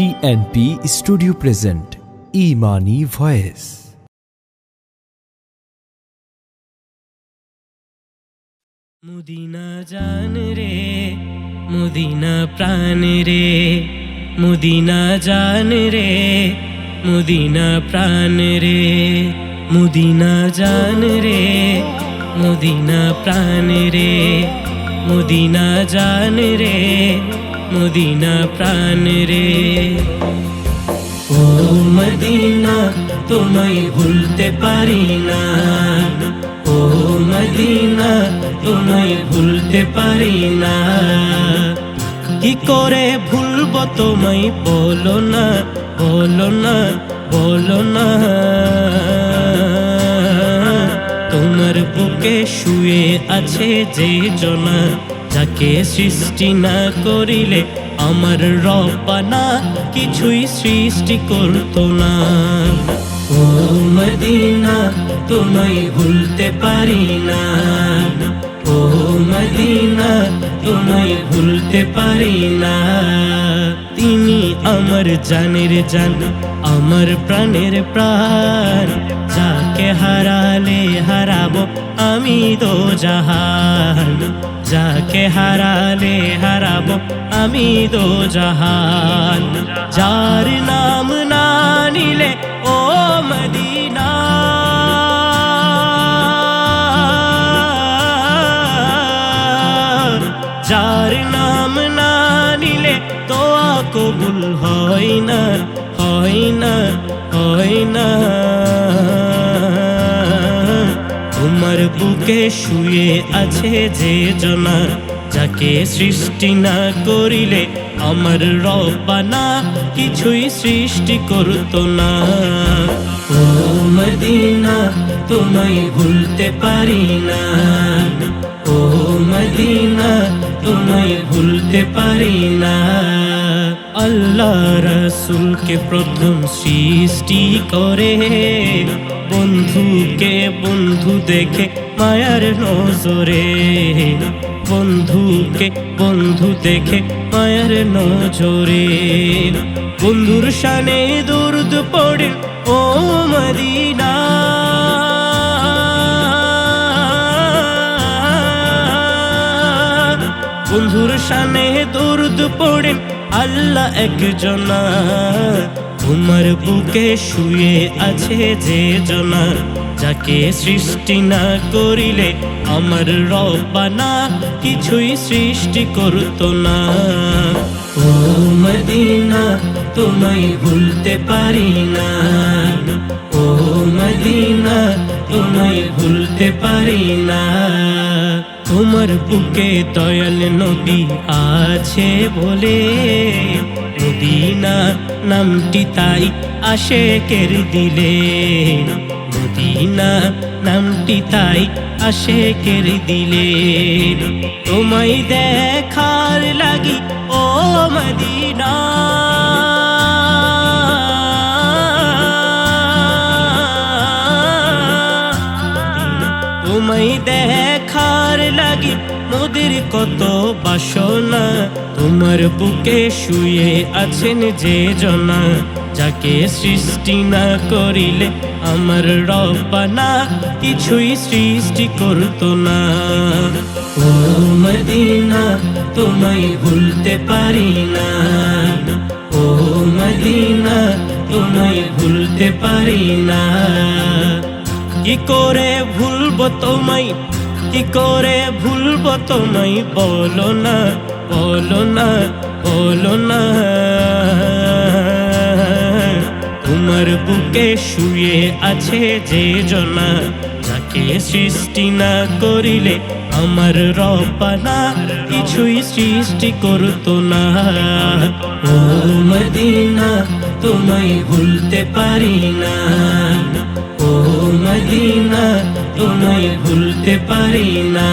TNP studio present ইমানি voice মুদিনা জান রে, মুদিনা প্রাণ রে, মুদিনা জান রে, মুদিনা প্রাণ রে, মুদিনা জান রে, মুদিনা প্রাণ রে। মুদিনা জান রে, মুদিনা প্রাণ রে। ও মদিনা, তোমায় ভুলতে পারি না। ও মদিনা, তোমায় ভুলতে পারি না। কি করে ভুলবো তোমায়? বলো না বলো না বলো না। তোমার বুকে শুয়ে আছে যে জনা, যাকে সৃষ্টি না করিলে আমার রবানা কিছুই সৃষ্টি করতো না। ও মদিনা, তোমায় ভুলতে পারি না। ও মদিনা, তোমায় ভুলতে পারি না। তিনি আমার জানের জান, আমার প্রাণের প্রাণ হারাবো আমি দো জাহান, যাকে হারালে হারাবো আমি দো জাহান। যার নাম না নিলে ও মদিনা। যার নাম না নিলে তো কবুল হয় না হয় না হয় না। বুকে শুয়ে আছে যে জনা, যাকে সৃষ্টি না করিলে আমার রবানা কিছুই সৃষ্টি করতো না। ও মদিনা, তোমায় ভুলতে পারি না। ও মদিনা, তোমায় ভুলতে পারি না। আল্লাহ রসুলকে প্রথম সৃষ্টি করে, বন্ধুকে বন্ধু দেখে মায়ার নজরে। বন্ধুকে বন্ধু দেখে মায়ার নজরে। বন্ধুর সানে দুর্দ পড়ে ও মদিনা। বন্ধুর শানে দুর্দ পড়ে, আল্লাহ একজনা। তোমার বুকে শুয়ে আছে যে জনা, যাকে সৃষ্টি না করিলে আমার রবানা কিছুই সৃষ্টি করতো না। ও মদিনা, তোমায় ভুলতে পারি না। ও মদিনা, তোমায় ভুলতে পারি না। তোমার বুকে দয়াল নদী আছে বলে মদিনা নামটি তাই আসে কের দিলে। মদিনা নামটি তাই আসে কের দিলে। তোমায় দেখার লাগি, ও মদিনা। লাগি মোদের কত বাসনা। তোমার বুকে শুয়ে আছেন যে জনা, যাকে সৃষ্টি না করিলে আমার রবানা কিছুই সৃষ্টি করতো না। ও মদিনা, তোমায় ভুলতে পারি না। ও মদিনা, তোমায় ভুলতে পারি না। কি করে ভুলবো তোমায়? কি করে ভুলবো তোমায় বলো না বলো না বলো না। তোমার বুকে শুয়ে আছে যে জনা, যাকে সৃষ্টি না করিলে আমার রবানা কিছুই সৃষ্টি করতো না। ও মদিনা, তোমায় ভুলতে পারি না। ও মদিনা তোমায় ভুলতে পারি না।